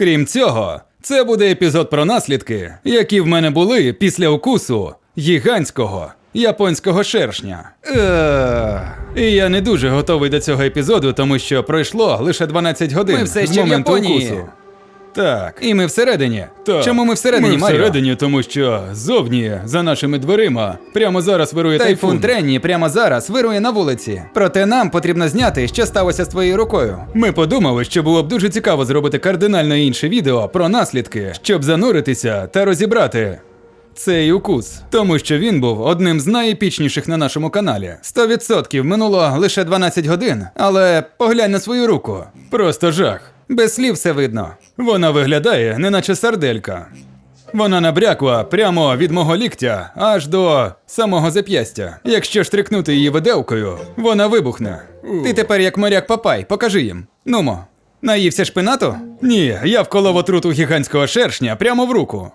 Крім цього, це буде епізод про наслідки, які в мене були після укусу гігантського японського шершня. І я не дуже готовий до цього епізоду, тому що пройшло лише 12 годин Ми все з ще в моменту Японії. укусу. Так. І ми всередині. Так. Чому ми всередині, Ми Маріо? всередині, тому що зовні, за нашими дверима, прямо зараз вирує Тайфун тайфун. Тренні прямо зараз вирує на вулиці. Проте нам потрібно зняти, що сталося з твоєю рукою. Ми подумали, що було б дуже цікаво зробити кардинально інше відео про наслідки, щоб зануритися та розібрати цей укус, тому що він був одним з найепічніших на нашому каналі. 100% минуло лише 12 годин, але поглянь на свою руку. Просто жах. Без слів все видно. Вона виглядає, неначе сарделька. Вона набрякла прямо від мого ліктя аж до самого зап'ястя. Якщо штрикнути її виделкою, вона вибухне. Ти тепер як моряк Папай, покажи їм. Нумо. Наївся шпинату? Ні, я вколов отруту гігантського шершня прямо в руку.